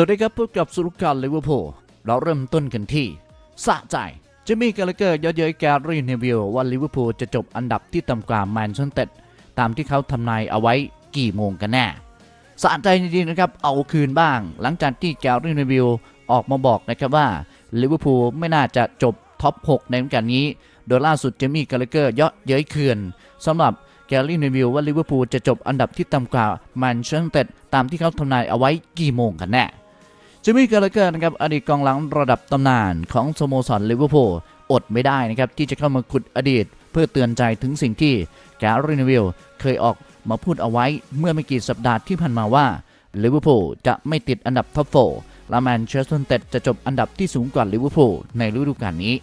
สวัสดีครับพบกับสุรุการลิเวอร์พูลเราเริ่มต้นกันที่สะใจจะมีกาลเกอร์ยอะเย้ยแกรีเนวิลว่าลิเวอร์พูลจะจบอันดับที่ต่ำกว่าแมนเชสเตอร์ตามที่เขาทำนายเอาไว้กี่โมงกันแน่สะใจจริงๆนะครับเอาคืนบ้าง หลังจากที่แกรีเนวิลออกมาบอกนะครับว่าลิเวอร์พูลไม่น่าจะจบท็อป 6 ในฤดูกาลนี้ โดยล่าสุดจะมีกาลเกอร์ยอะเย้ยคืนสำหรับแกลลี่เนวิลว่าลิเวอร์พูลจะจบอันดับที่ต่ำกว่าแมนเชสเตอร์ตามที่เขาทำนายเอาไว้กี่โมงกันแน่ จิมมี่กาลเกอร์นะครับอดีตกองหลังระดับตำนานของสโมสรลิเวอร์พูลอดไม่ได้นะครับที่จะเข้ามาขุดอดีต เพื่อเตือนใจถึงสิ่งที่แกรีนวิลเคยออกมาพูดเอาไว้เมื่อไม่กี่สัปดาห์ที่ผ่านมาว่าลิเวอร์พูลจะไม่ติดอันดับท็อปโฟและแมนเชสเตอร์จะจบอันดับที่สูงกว่าลิเวอร์พูลในฤดูกาลนี้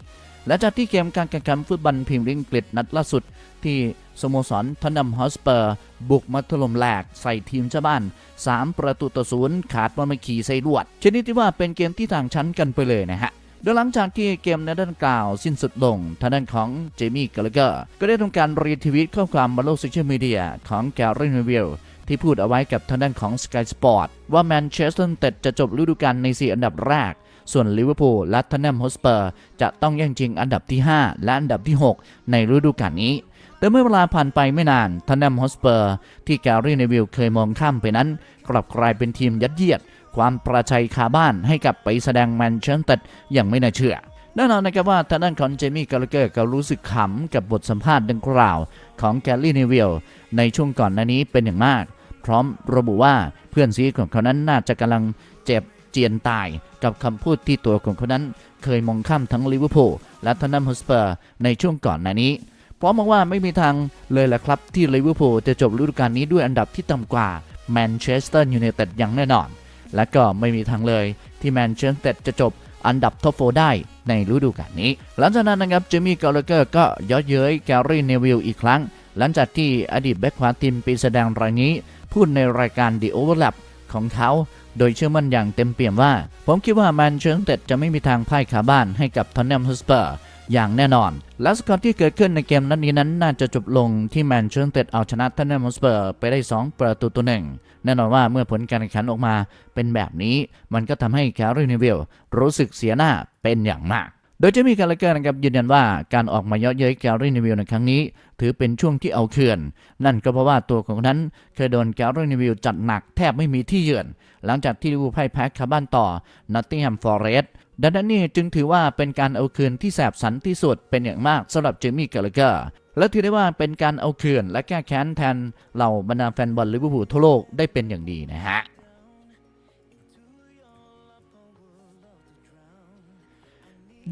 และจากที่เกมการแข่งขันฟุตบอลพรีเมียร์ลีกอังกฤษนัดล่าสุด ที่สโมสรทอนนัมฮอสเปอร์ บุกมาถล่มแหลกใส่ทีมเจ้าบ้าน 3 ประตูต่อศูนย์ขาดบอลมาขี่ใส่ลวด ชนิดที่ว่าเป็นเกมที่ต่างชั้นกันไปเลยนะฮะโดยหลังจากที่เกมในด้านกล่าวสิ้นสุดลง ทางด้านของเจมี่กาลเกอร์ก็ได้ทำการรีทวีตข้อความบนโลกโซเชียลมีเดียของแกลรี่นวิลที่พูดเอาไว้กับทางด้านของ Sky Sport ว่าแมนเชสเตอร์เต็ดจะจบฤดูกาลใน 4 อันดับแรก ส่วนลิเวอร์พูลและทอนนัมฮอสเปอร์จะต้องแย่งชิงอันดับที่ 5 และอันดับที่ 6 ในฤดูกาลนี้แต่เมื่อเวลาผ่านไปไม่นานทอนนัมฮอสเปอร์ที่แกรี่เนวิลเคยมองข้ามไปนั้น กลับกลายเป็นทีมยัดเยียด ความประชัยคาบ้านให้กับไปแสดงแมนเชสเตอร์อย่างไม่น่าเชื่อแน่นอนนะครับว่าทางด้านของเจมี่กาลเกอร์ก็รู้สึกขำกับบทสัมภาษณ์ดังกล่าวของแกลลี่เนวิลในช่วงก่อนหน้านี้เป็นอย่างมาก พร้อมระบุว่าเพื่อนซีของเขานั้นน่าจะกำลังเจ็บ เจียนตายกับคำพูดที่ตัวของเขานั้น เคยมองข้ามทั้งลิเวอร์พูลและทอนนัมฮอสเปอร์ในช่วงก่อนหน้านี้พร้อมอกว่าไม่มีทางเลยแหละครับ ที่ลิเวอร์พูลจะจบฤดูกาลนี้ด้วยอันดับที่ต่ำกว่าแมนเชสเตอร์ยูไนเต็ดอย่างแน่นอน และก็ไม่มีทางเลยที่แมนเชสเตอร์จะจบอันดับท็อปโฟได้ในฤดูกาลนี้ หลังจากนั้นนะครับเจมี่กาลเกอร์ก็ย้อเย้ยแกรี่เนวิลอีกครั้ง หลังจากที่อดีตแบ็คขวาทีมปีแสดงรายนี้ พูดในรายการ The Overlap ของเขา โดยเชื่อมั่นอย่างเต็มเปี่ยมว่า ผมคิดว่าแมนเชสเตอร์จะไม่มีทางพ่ายขาบ้านให้กับทอนแนมฮอสเปอร์อย่างแน่นอน และสกอร์ที่เกิดขึ้นในเกมนัดนี้นั้นน่าจะจบลงที่แมนเชสเตอร์เอาชนะทอนแนมฮอสเปอร์ไปได้ 2 ประตูต่อหนึ่งแน่นอนว่าเมื่อผลการแข่งขันออกมาเป็นแบบนี้ มันก็ทำให้แคร์รีนิวิลรู้สึกเสียหน้าเป็นอย่างมาก โดยจะมีการลเกินนะครับยืนยันว่าการออกมาเยาะเย้ยแกรี่นิวิลในครั้งนี้ ถือเป็นช่วงที่เอาเคือน นั่นก็เพราะว่าตัวของนั้นเคยโดนแกรี่นิวิลจัดหนักแทบไม่มีที่เยือน หลังจากที่ลิเวอร์พูลพ่ายแพ้คาบ้านต่อนอตติงแฮมฟอร์เรสต์ดังนั้นนี่จึงถือว่าเป็นการเอาคืนที่แสบสันที่สุดเป็นอย่างมากสำหรับเจมี่กาลเกอร์และถือได้ว่าเป็นการเอาคืนและแก้แค้นแทนเหล่าบรรดาแฟนบอลลิเวอร์พูลทั่วโลกได้เป็นอย่างดีนะฮะ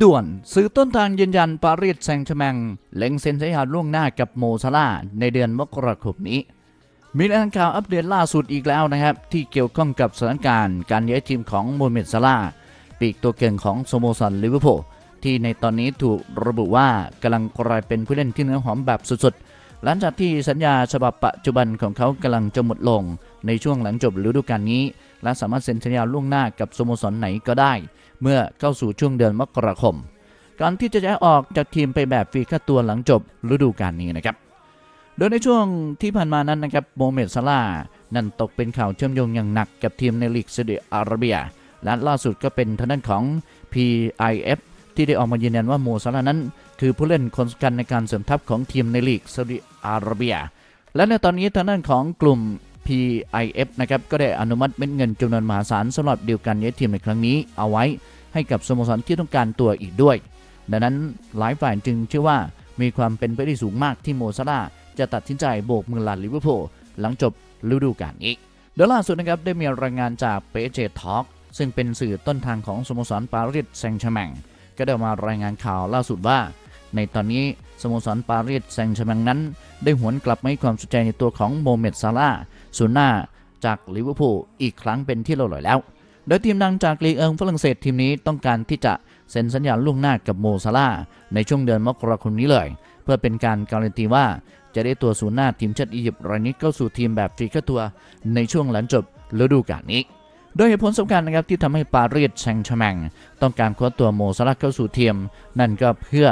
ด่วนสื่อต้นทางยืนยันปารีสแซงต์แชร์แมงเล็งเซ็นสัญญาล่วงหน้ากับโมซาลาในเดือนมกราคมนี้ มีรายงานข่าวอัปเดตล่าสุดอีกแล้วนะครับ ที่เกี่ยวข้องกับสถานการณ์การย้ายทีมของโมเมดซาลาปีกตัวเก่งของสโมสรลิเวอร์พูลที่ในตอนนี้ถูกระบุว่ากำลังกลายเป็นผู้เล่นที่เนื้อหอมแบบสุดๆ หลังจากที่สัญญาฉบับปัจจุบันของเขากำลังจะหมดลง ในช่วงหลังจบฤดูกาลนี้ และสามารถเซ็นสัญญาล่วงหน้ากับสโมสรไหนก็ได้ เมื่อเข้าสู่ช่วงเดือนมกราคมก่อนที่จะย้ายออกจากทีมไปแบบฟรีค่าตัวหลังจบฤดูกาลนี้นะครับ โดยในช่วงที่ผ่านมานั้นนะครับโมเมดซาลานั่นตกเป็นข่าวเชื่อมโยงอย่างหนักกับทีมในลีกซาอุดิอาระเบีย และล่าสุดก็เป็นทางด้านของ PIF ที่ได้ออกมายืนยันว่าโมซาลานั้น คือผู้เล่นคนสำคัญในการเสริมทัพของทีมในลีกซาอุดิอาระเบีย และในตอนนี้ทางด้านของกลุ่ม PIF นะครับก็ได้อนุมัติเม็ดเงินจำนวนมหาศาลสำหรับดีลการย้ายทีมในครั้งนี้เอาไว้ให้กับสโมสรที่ต้องการตัวอีกด้วย ดังนั้นหลายฝ่ายจึงเชื่อว่ามีความเป็นไปได้สูงมากที่โมซาลาจะตัดสินใจโบกมือลาลิเวอร์พูลหลังจบฤดูกาลนี้โดยล่าสุดนะครับได้มีรายงานจากเปเจทอ k ซึ่งเป็นสื่อต้นทางของสโมสรปารีสแซงต์แชร์แมงก็ได้มารายงานข่าวล่าสุดว่า ในตอนนี้สโมสรปารีสแซงต์แชร์แมงนั้น ได้หวนกลับมาให้ความสนใจในตัวของโมเมดซาลาห์ศูนย์หน้าจากลิเวอร์พูลอีกครั้งเป็นที่เรียบร้อยแล้ว โดยทีมดังจากลีเอิงฝรั่งเศสทีมนี้ต้องการที่จะเซ็นสัญญาล่วงหน้ากับโมซาลาในช่วงเดือนมกราคมนี้เลย เพื่อเป็นการการันตีว่าจะได้ตัวศูนย์หน้าทีมชาติอียิปต์รายนี้เข้าสู่ทีมแบบฟรีค่าตัวในช่วงหลังจบฤดูกาลนี้ โดยเหตุผลสำคัญนะครับที่ทำให้ปารีสแซงต์แชร์แมงต้องการคว้าตัวโมซาลาเข้าสู่ทีม นั่นก็เพื่อ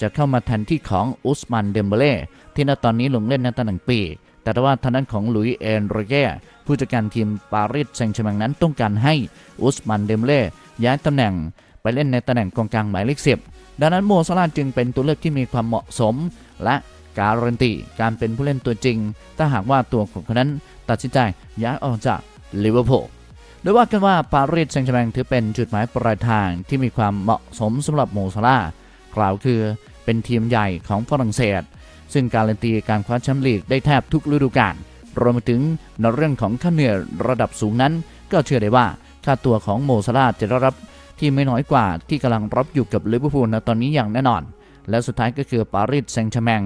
จะเข้ามาแทนที่ของอุสมันเดมเบเล่ที่ณตอนนี้ลงเล่นในตำแหน่งปีกแต่ว่าทางด้านของลุยส์เอนโรเก้ผู้จัดการทีมปารีสแซงต์แชร์แมงนั้นต้องการให้อุสมันเดมเล่ย้ายตำแหน่งไปเล่นในตำแหน่งกองกลางหมายเลขสิบดังนั้นโมซาลาจึงเป็นตัวเลือกที่มีความเหมาะสม และการันตีการเป็นผู้เล่นตัวจริง ถ้าหากว่าตัวของเขานั้นตัดสินใจย้ายออกจากลิเวอร์พูลโดยว่ากันว่าปารีสแซงต์แชร์แมงถือเป็นจุดหมายปลายทางที่มีความเหมาะสมสำหรับโมซาลา กล่าวคือเป็นทีมใหญ่ของฝรั่งเศส ซึ่งการันตีการคว้าแชมป์ลีกได้แทบทุกฤดูกาลรวมไปถึงในเรื่องของค่าเหนื่อยระดับสูงนั้น ก็เชื่อได้ว่าค่าตัวของโมซาลาจะได้รับที่ไม่น้อยกว่าที่กำลังรับอยู่กับลิเวอร์พูลในตอนนี้อย่างแน่นอน และสุดท้ายก็คือปารีสแซงต์แชร์แมง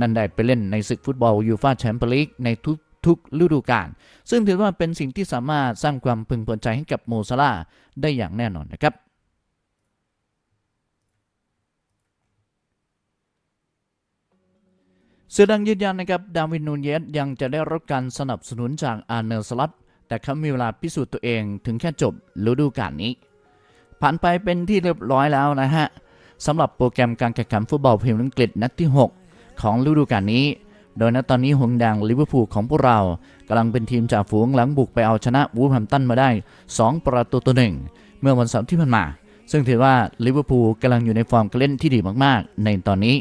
นั่นได้ไปเล่นในศึกฟุตบอลยูฟ่าแชมเปี้ยนลีกในทุกทุกฤดูกาล ซึ่งถือว่าเป็นสิ่งที่สามารถสร้างความพึงพอใจให้กับโมซาลาได้อย่างแน่นอนนะครับ เสือดังยืนยันนะครับดาวินนูนเยสยังจะได้รับการสนับสนุนจากอาร์เนลสลัตแต่เขามีเวลาพิสูจน์ตัวเองถึงแค่จบฤดูกาลนี้ ผ่านไปเป็นที่เรียบร้อยแล้วนะฮะสำหรับโปรแกรมการแข่งขันฟุตบอลพรีเมียร์อังกฤษนัดที่ 6 ของฤดูกาลนี้ โดยณตอนนี้หงส์แดงลิเวอร์พูลของพวกเรากำลังเป็นทีมจ่าฝูงหลังบุกไปเอาชนะวูฟแฮมตันมาได้ 2 ประตูต่อหนึ่งเมื่อวันเสาร์ที่ผ่านมา ซึ่งถือว่าลิเวอร์พูลกำลังอยู่ในฟอร์มการเล่นที่ดีมากๆ ในตอนนี้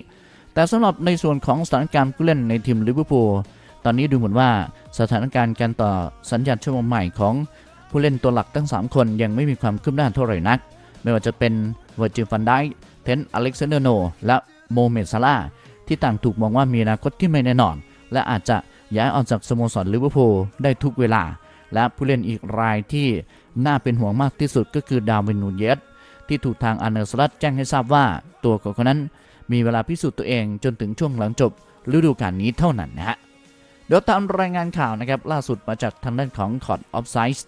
แต่สำหรับในส่วนของสถานการณ์ผู้เล่นในทีมลิเวอร์พูลตอนนี้ดูเหมือนว่าสถานการณ์การต่อสัญญาณชั่วโมงใหม่ของผู้เล่นตัวหลักทั้ง 3 คนยังไม่มีความคืบหน้าเท่าไหร่นัก ไม่ว่าจะเป็นเวอร์จิลฟันไดเทนอเล็กซานเดอร์โน และโมเมดซาลาที่ต่างถูกมองว่ามีอนาคตที่ไม่แน่นอน และอาจจะย้ายออกจากสโมสรลิเวอร์พูลได้ทุกเวลา และผู้เล่นอีกรายที่น่าเป็นห่วงมากที่สุดก็คือดาวินนูเยสที่ถูกทางอาร์เนลสลัตแจ้งให้ทราบว่าตัวของเขานั้น มีเวลาพิสูจน์ตัวเองจนถึงช่วงหลังจบฤดูกาลนี้เท่านั้นนะฮะเดี๋ยวตามรายงานข่าวนะครับล่าสุดมาจากทางด้านของคอร์ดออฟไซส์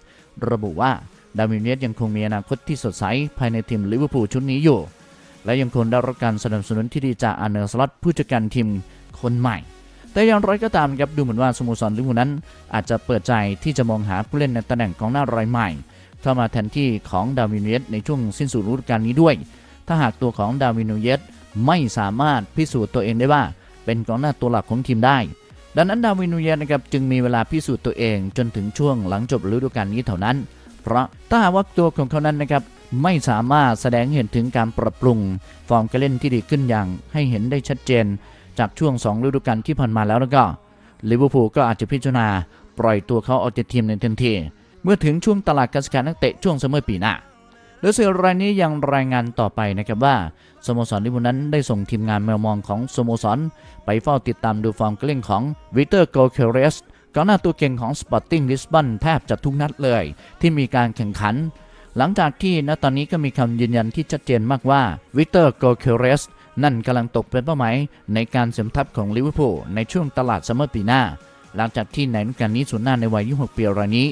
ระบุว่าดาวินเนสยังคงมีอนาคตที่สดใสภายในทีมลิเวอร์พูลชุดนี้อยู่ และยังคงได้รับการสนับสนุนที่ดีจากอาร์เนลสล็อตผู้จัดการทีมคนใหม่ แต่อย่างไรก็ตามครับดูเหมือนว่าสโมสรลิเวอร์พูลนั้น อาจจะเปิดใจที่จะมองหาผู้เล่นในตำแหน่งกองหน้ารายใหม่ เข้ามาแทนที่ของดาวินเนสในช่วงสิ้นสุดฤดูกาลนี้ด้วย ถ้าหากตัวของดาวินนูเยส ไม่สามารถพิสูจน์ตัวเองได้ว่า เป็นกองหน้าตัวหลักของทีมได้ ดังนั้นดาวินูเยนะครับจึงมีเวลาพิสูจน์ตัวเองจนถึงช่วงหลังจบฤดูกาลนี้เท่านั้น เพราะถ้าหากว่าตัวของเขานั้นนะครับไม่สามารถแสดงเห็นถึงการปรับปรุง ฟอร์มการเล่นที่ดีขึ้นอย่าง ให้เห็นได้ชัดเจน จากช่วง 2 ฤดูกาลที่ผ่านมาแล้วแล้วก็ลิเวอร์พูลก็อาจจะพิจารณา ปล่อยตัวเขาออกจากทีมในทันทีเมื่อถึงช่วงตลาดการซื้อขายนักเตะช่วงซัมเมอร์ปีหน้า โดยสื่อรายนี้ยังรายงานต่อไปนะครับว่าสโมสรลิเวอร์พูลนั้นได้ส่งทีมงานแมวมองของสโมสร ไปเฝ้าติดตามดูฟอร์มการเล่นของวิเตอร์โกเคเรสกองหน้าตัวเก่งของสปอร์ติ้งลิสบอนแทบจะทุกนัดเลย ที่มีการแข่งขัน หลังจากที่ณตอนนี้ก็มีคำยืนยันที่ชัดเจนมากว่าวิเตอร์โกเคเรสนั่นกำลังตกเป็นเป้าหมายในการเสริมทัพของลิเวอร์พูลในช่วงตลาดซัมเมอร์ปีหน้า หลังจากที่ในฤดูกาลนี้ส่วนหน้าในวัย 26 ปีรายนี้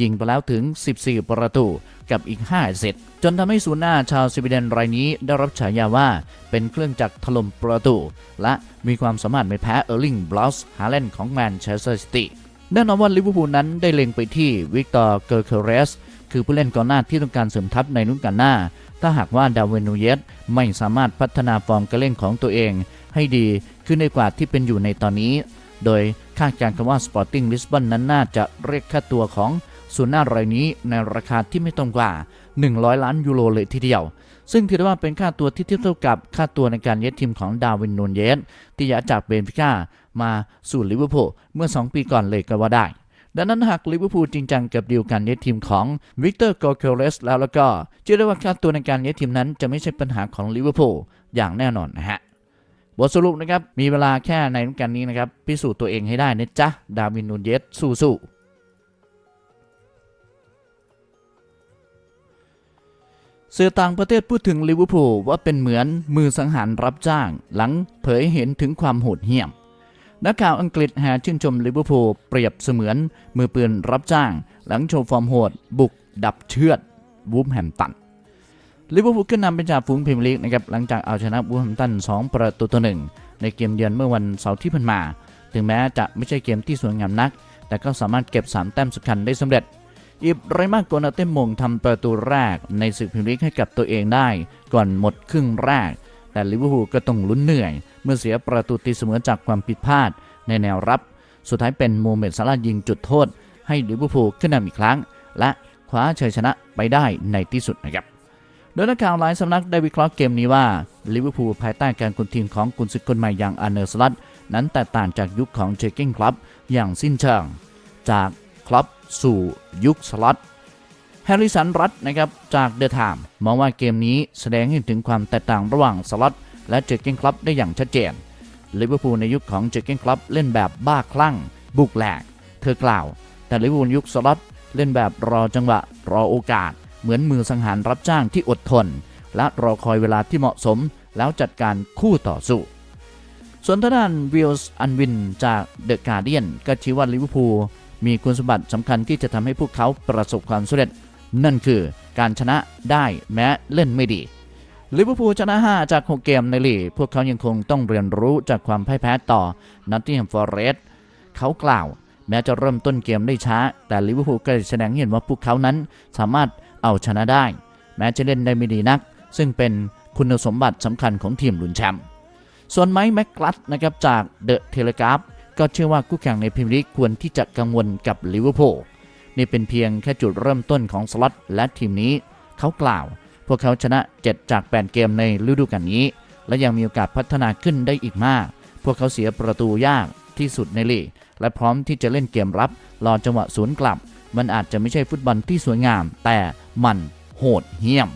ยิงไปแล้วถึง 14 ประตูกับอีก 5 เซตจนทำให้ศูนย์หน้าชาวสวีเดนรายนี้ได้รับฉายาว่าเป็นเครื่องจักรถล่มประตู และมีความสามารถไม่แพ้เออร์ลิงบลอสฮาเลนของแมนเชสเตอร์ซิตี้แน่นอนว่าลิเวอร์พูลนั้นได้เล็งไปที่วิกตอร์เกอร์เคเรสคือผู้เล่นกองหน้าที่ต้องการเสริมทัพในฤดูกาลหน้า ถ้าหากว่าดาวินนูเยสไม่สามารถพัฒนาฟอร์มการเล่นของตัวเอง ให้ดีขึ้นในกว่าที่เป็นอยู่ในตอนนี้ โดยคาดการณ์ว่า Sporting Lisbon นั้นน่าจะเรียกค่าตัวของ ศูนย์หน้ารายนี้ในราคาที่ไม่ต่ำกว่า 100 ล้านยูโรเลยทีเดียว ซึ่งถือว่าเป็นค่าตัวที่เทียบเท่ากับค่าตัวในการเย็ดทีมของดาวินนูนเยสที่ย้ายจากเบนฟิก้ามาสู่ลิเวอร์พูลเมื่อ 2 ปีก่อนเลยก็ว่าได้ดังนั้นหากลิเวอร์พูลจริงจังกับดีลการเย็ดทีมของวิกเตอร์โกเคเลสแล้วแล้วก็เชื่อได้ว่าค่าตัวในการเย็ดทีมนั้นจะไม่ใช่ปัญหาของลิเวอร์พูลอย่างแน่นอนนะฮะ บทสรุปนะครับ มีเวลาแค่ในฤดูกาลนี้นะครับ พิสูจน์ตัวเองให้ได้นะจ๊ะ ดาวินนูนเยสสู้ๆ สื่อต่างประเทศพูดถึงลิเวอร์พูลว่าเป็นเหมือนมือสังหารรับจ้าง หลังเผยเห็นถึงความโหดเหี้ยม นักข่าวอังกฤษแห่ชื่นชมลิเวอร์พูลเปรียบเสมือนมือปืนรับจ้าง หลังโชว์ฟอร์มโหด บุกดับเชือดวูฟแฮมตันลิเวอร์พูลขึ้นนำเป็นจ่าฝูงพรีเมียร์ลีกนะครับหลังจากเอาชนะวูฟแฮมตัน 2 ประตูต่อหนึ่งในเกมเยือนเมื่อวันเสาร์ที่ผ่านมา ถึงแม้จะไม่ใช่เกมที่สวยงามนัก แต่ก็สามารถเก็บ3แต้มสำคัญได้สำเร็จ อิบไรมากโกนาเต้มงทำประตูแรกในศึกพรีเมียร์ลีกให้กับตัวเองได้ ก่อนหมดครึ่งแรก แต่ลิเวอร์พูลก็ต้องลุ้นเหนื่อย เมื่อเสียประตูตีเสมอจากความผิดพลาดในแนวรับ สุดท้ายเป็นโมเมดซาลายิงจุดโทษ ให้ลิเวอร์พูลขึ้นนำอีกครั้ง และคว้าชัยชนะไปได้ในที่สุดนะครับโดยนักข่าวหลายสำนักได้วิเคราะห์เกมนี้ว่าลิเวอร์พูลภายใต้การคุมทีมของกุนซือคนใหม่อย่างอาร์เนอร์สลัตนั้นแตกต่างจากยุคของเจอเก้งคลับอย่างสิ้นเชิง จาก คลับสู่ยุคสลัตแฮร์ริสันรัตนะครับจากเดอะไทม์มองว่าเกมนี้แสดงให้เห็นถึงความแตกต่างระหว่างสลัตและเจอเก้งคลับได้อย่างชัดเจนลิเวอร์พูลในยุคของเจอเก้งคลับเล่นแบบบ้าคลั่ง บุกแหลก เธอกล่าว แต่ลิเวอร์พูลยุคสลัตเล่นแบบรอจังหวะรอโอกาส เหมือนมือสังหารรับจ้างที่อดทน และรอคอยเวลาที่เหมาะสม แล้วจัดการคู่ต่อสู้ส่วนทางด้านวิลส์อันวินจากเดอะการ์เดียนก็ชี้ว่าลิเวอร์พูล มีคุณสมบัติสำคัญที่จะทำให้พวกเขาประสบความสำเร็จ นั่นคือการชนะได้แม้เล่นไม่ดีลิเวอร์พูลชนะ 5 จาก 6 เกมในลีก พวกเขายังคงต้องเรียนรู้จากความพ่ายแพ้ต่อนัตติงแฮมฟอร์เรสต์เขากล่าว แม้จะเริ่มต้นเกมได้ช้า แต่ลิเวอร์พูลก็แสดงเห็นว่าพวกเขานั้นสามารถเอาชนะได้ แม้จะเล่นได้ไม่ดีนัก ซึ่งเป็นคุณสมบัติสำคัญของทีมลุนแชมป์ส่วนไมค์แม็กกลัตนะครับจากเดอะเทเลกราฟ ก็เชื่อว่าคู่แข่งในพรีเมียร์ลีกควรที่จะกังวลกับลิเวอร์พูลนี่เป็นเพียงแค่จุดเริ่มต้นของสล็อตและทีมนี้เขากล่าว พวกเขาชนะ 7 จาก 8 เกมในฤดูกาลนี้ และยังมีโอกาสพัฒนาขึ้นได้อีกมาก พวกเขาเสียประตูยากที่สุดในลีก และพร้อมที่จะเล่นเกมรับ รอจังหวะสวนกลับ มันอาจจะไม่ใช่ฟุตบอลที่สวยงาม แต่มันโหดเหี้ยม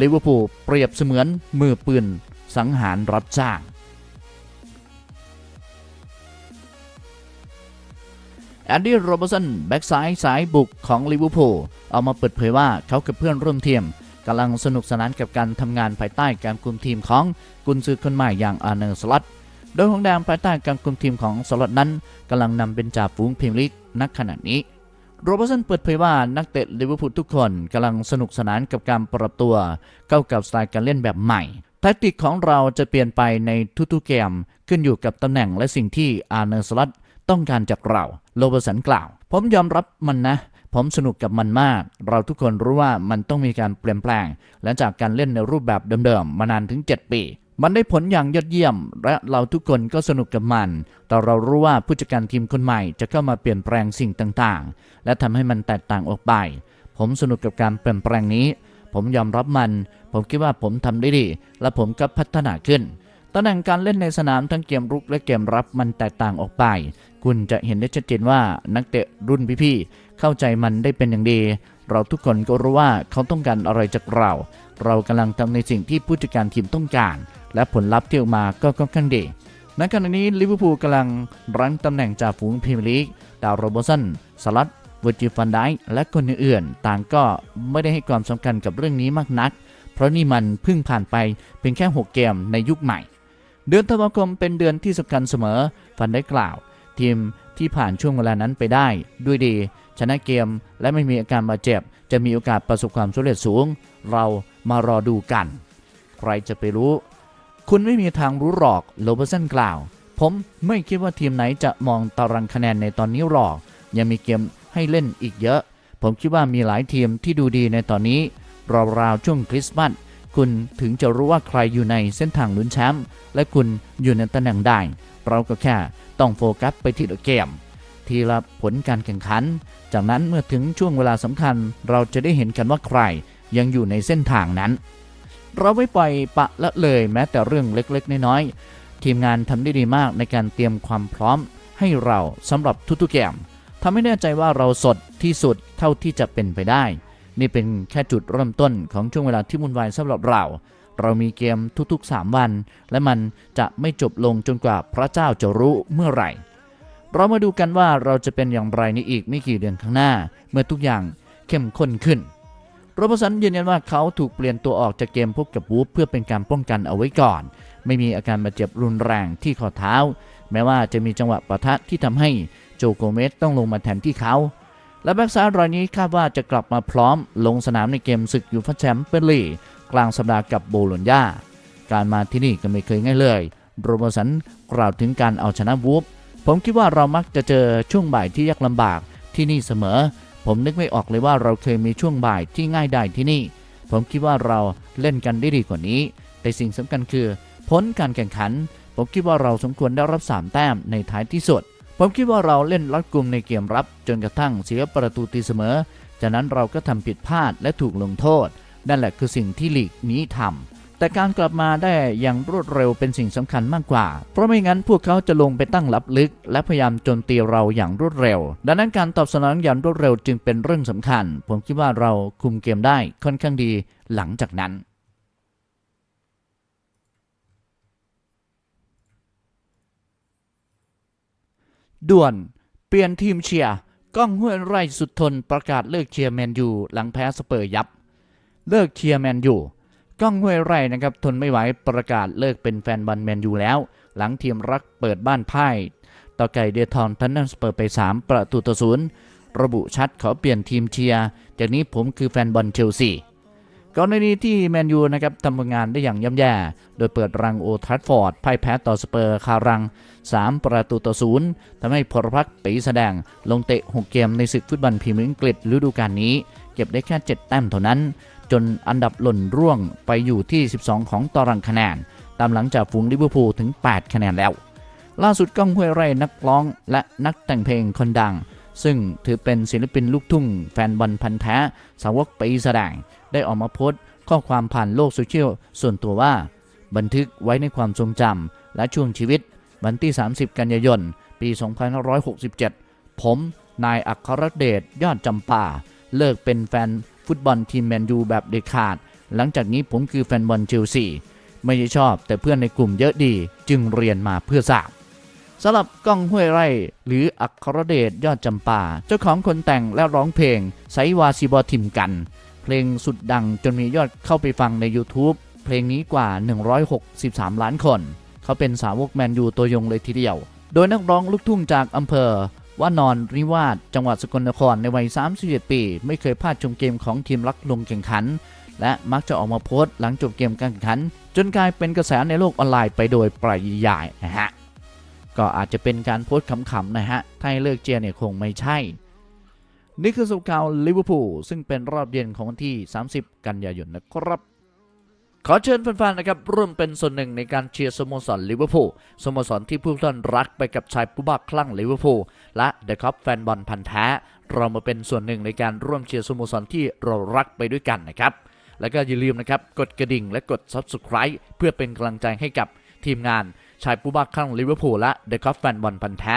ลิเวอร์พูลเปรียบเสมือนมือปืนสังหารรับจ้าง แอนดี้โรบสันแบ็กซ้ายสายบุกของลิเวอร์พูลเอามาเปิดเผยว่าเขากับเพื่อนร่วมทีมกำลังสนุกสนานกับการทำงานภายใต้การคุมทีมของกุนซือคนใหม่อย่างอาร์เนอร์สลัตโดยหงแดงภายใต้การคุมทีมของสลัตนั้นกำลังนำเป็นจ่าฝูงพรีเมียร์ลีกนักขณะนี้โรเบอร์สันเปิดเผยว่านักเตะลิเวอร์พูลทุกคนกำลังสนุกสนานกับการปรับตัวเข้ากับสไตล์การเล่นแบบใหม่แทคติกของเราจะเปลี่ยนไปในทุกๆเกมขึ้นอยู่กับตำแหน่งและสิ่งที่อาร์เนอร์สลัต ต้องการจากเรา โรเบสันกล่าว ผมยอมรับมันนะ ผมสนุกกับมันมาก เราทุกคนรู้ว่ามันต้องมีการเปลี่ยนแปลง และจากการเล่นในรูปแบบเดิมๆ มานานถึง 7 ปี มันได้ผลอย่างยอดเยี่ยม และเราทุกคนก็สนุกกับมัน แต่เรารู้ว่าผู้จัดการทีมคนใหม่จะเข้ามาเปลี่ยนแปลงสิ่งต่างๆ และทำให้มันแตกต่างออกไป ผมสนุกกับการเปลี่ยนแปลงนี้ ผมยอมรับมัน ผมคิดว่าผมทำได้ดี และผมก็พัฒนาขึ้น ตำแหน่งการเล่นในสนามทั้งเกมรุกและเกมรับมันแตกต่างออกไป คุณจะเห็นได้ชัดเจนว่านักเตะรุ่นพี่ๆเข้าใจมันได้เป็นอย่างดี เราทุกคนก็รู้ว่าเขาต้องการอะไรจากเรา เรากำลังทำในสิ่งที่ผู้จัดการทีมต้องการ และผลลัพธ์ที่ออกมาก็ค่อนข้างดีณขณะนี้ลิเวอร์พูลกำลังรั้งตำแหน่งจ่าฝูงพรีเมียร์ลีกดาวโรบสันสลัดเวอร์จิฟันไดและคนอื่นๆต่างก็ไม่ได้ให้ความสำคัญกับเรื่องนี้มากนัก เพราะนี่มันเพิ่งผ่านไปเพียงแค่ 6 เกมในยุคใหม่ เดือนธันวาคมเป็นเดือนที่สำคัญเสมอ ฟันได้กล่าว ทีมที่ผ่านช่วงเวลานั้นไปได้ ด้วยดี ชนะเกมและไม่มีอาการบาดเจ็บ จะมีโอกาสประสบความสำเร็จสูง เรามารอดูกัน ใครจะไปรู้ คุณไม่มีทางรู้หรอกโรเบอร์สันกล่าว ผมไม่คิดว่าทีมไหนจะมองตารางคะแนนในตอนนี้หรอก ยังมีเกมให้เล่นอีกเยอะ ผมคิดว่ามีหลายทีมที่ดูดีในตอนนี้ราวๆช่วงคริสต์มาส คุณถึงจะรู้ว่าใครอยู่ในเส้นทางลุ้นแชมป์และคุณอยู่ในตำแหน่งได้เราก็แค่ต้องโฟกัสไปที่ละเกม ทีละผลการแข่งขัน จากนั้นเมื่อถึงช่วงเวลาสำคัญ เราจะได้เห็นกันว่าใครยังอยู่ในเส้นทางนั้น เราไม่ปล่อยปะละเลยแม้แต่เรื่องเล็กๆ น้อยๆทีมงานทำได้ดีมากในการเตรียมความพร้อมให้เราสำหรับทุกๆเกมทำให้แน่ใจว่าเราสดที่สุดเท่าที่จะเป็นไปได้ นี่เป็นแค่จุดเริ่มต้นของช่วงเวลาที่วุ่นวายสำหรับเรา เรามีเกมทุกๆ 3 วัน และมันจะไม่จบลงจนกว่าพระเจ้าจะรู้เมื่อไหร่ เรามาดูกันว่าเราจะเป็นอย่างไรในอีกไม่กี่เดือนข้างหน้า เมื่อทุกอย่างเข้มข้นขึ้นโรบสันยืนยันว่าเขาถูกเปลี่ยนตัวออกจากเกมพบกับวูฟเพื่อเป็นการป้องกันเอาไว้ก่อน ไม่มีอาการบาดเจ็บรุนแรงที่ข้อเท้า แม้ว่าจะมีจังหวะปะทะที่ทำให้โจโกเมสต้องลงมาแทนที่เขา และแบ็กซ้ายรายนี้คาดว่าจะกลับมาพร้อมลงสนามในเกมศึกยูฟ่าแชมเปี้ยนลีกกลางสัปดาห์กับโบโลญญาการมาที่นี่ก็ไม่เคยง่ายเลยโรเบอร์สันกล่าวถึงการเอาชนะวูฟผมคิดว่าเรามักจะเจอช่วงบ่ายที่ยากลำบากที่นี่เสมอ ผมนึกไม่ออกเลยว่าเราเคยมีช่วงบ่ายที่ง่ายได้ที่นี่ ผมคิดว่าเราเล่นกันได้ดีกว่านี้ แต่สิ่งสำคัญคือ ผลการแข่งขัน ผมคิดว่าเราสมควรได้รับ 3 แต้มในท้ายที่สุด ผมคิดว่าเราเล่นรัดกุมในเกมรับ จนกระทั่งเสียประตูตีเสมอ จากนั้นเราก็ทำผิดพลาดและถูกลงโทษ นั่นแหละคือสิ่งที่ลีกนี้ทำแต่การกลับมาได้อย่างรวดเร็วเป็นสิ่งสำคัญมากกว่า เพราะไม่งั้นพวกเขาจะลงไปตั้งรับลึก และพยายามโจมตีเราอย่างรวดเร็ว ดังนั้นการตอบสนองอย่างรวดเร็วจึงเป็นเรื่องสำคัญ ผมคิดว่าเราคุมเกมได้ค่อนข้างดีหลังจากนั้น ด่วนเปลี่ยนทีมเชียร์ก้องห้วยไร่สุดทนประกาศเลิกเชียร์แมนยูหลังแพ้สเปอร์ยับ เลิกเชียร์แมนยูก้องห้วยไร่นะครับทนไม่ไหวประกาศเลิกเป็นแฟนบอลแมนยูแล้ว หลังทีมรักเปิดบ้านพ่ายต่อไก่เดทอนทันนันสเปอร์ไป 3 ประตูต่อศูนย์ระบุชัดขอเปลี่ยนทีมเชียร์จากนี้ผมคือแฟนบอลเชลซี กรณีที่แมนยูนะครับทำผลงานได้อย่างย่ำแย่ โดยเปิดรังโอทรัฟฟอร์ดพ่ายแพ้ต่อสเปอร์คารัง 3 ประตูต่อศูนย์ทำให้พลพักปีแสดง ลงเตะ 6 เกมในศึกฟุตบอลพรีเมียร์อังกฤษฤดูกาลนี้ เก็บได้แค่ 7 แต้มเท่านั้น จนอันดับหล่นร่วงไปอยู่ที่ 12 ของตารางคะแนน ตามหลังจากฝูงลิเวอร์พูลถึง 8 คะแนนแล้ว ล่าสุดก้องห้วยไร่นักร้องและนักแต่งเพลงคนดัง ซึ่งถือเป็นศิลปินลูกทุ่งแฟนบอลพันธ์แท้สาวกปีแสดง ได้ออกมาโพสต์ข้อความผ่านโลกโซเชียลส่วนตัวว่า บันทึกไว้ในความทรงจำและช่วงชีวิต วันที่ 30 กันยายน ปี 2567 ผม นายอัครเดชยอดจำปาเลิกเป็นแฟนฟุตบอลทีมแมนยูแบบเด็ดขาด หลังจากนี้ผมคือแฟนบอลเชลซีไม่ได้ชอบแต่เพื่อนในกลุ่มเยอะดีจึงเรียนมาเพื่อทราบสำหรับก้องห้วยไร่ หรืออัครเดชยอดจำปา เจ้าของคนแต่งและร้องเพลงไซวาซิบอทิมกัน เพลงสุดดังจนมียอดเข้าไปฟังใน YouTube เพลงนี้กว่า 163 ล้านคน เขาเป็นสาวกแมนยูตัวยงเลยทีเดียว โดยนักร้องลูกทุ่งจากอำเภอว่านอนริวาสจังหวัดสกลนครในวัย31ปี ไม่เคยพลาดชมเกมของทีมรักลงแข่งขัน และมักจะออกมาโพสต์หลังจบเกมการแข่งขัน จนกลายเป็นกระแสในโลกออนไลน์ไปโดยปริยายนะฮะก็อาจจะเป็นการโพสต์ขำๆนะฮะถ้าเลิกเจียเนี่ยคงไม่ใช่ นี่คือสุข่าวลิเวอร์พูลซึ่งเป็นรอบเย็นของวันที่ 30 กันยายนนะครับ ขอเชิญแฟนๆนะครับร่วมเป็นส่วนหนึ่งในการเชียร์สโมสรลิเวอร์พูลสโมสรที่ผู้ท่านรักไปกับชายผู้บ้าคลั่งลิเวอร์พูลและเดอะคัพแฟนบอลพันธ์แท้ เรามาเป็นส่วนหนึ่งในการร่วมเชียร์สโมสรที่เรารักไปด้วยกันนะครับ แล้วก็อย่าลืมนะครับกดกระดิ่งและกด Subscribe เพื่อเป็นกำลังใจให้กับทีมงานชายผู้บ้าคลั่งลิเวอร์พูลและเดอะคัพแฟนบอลพันธ์แท้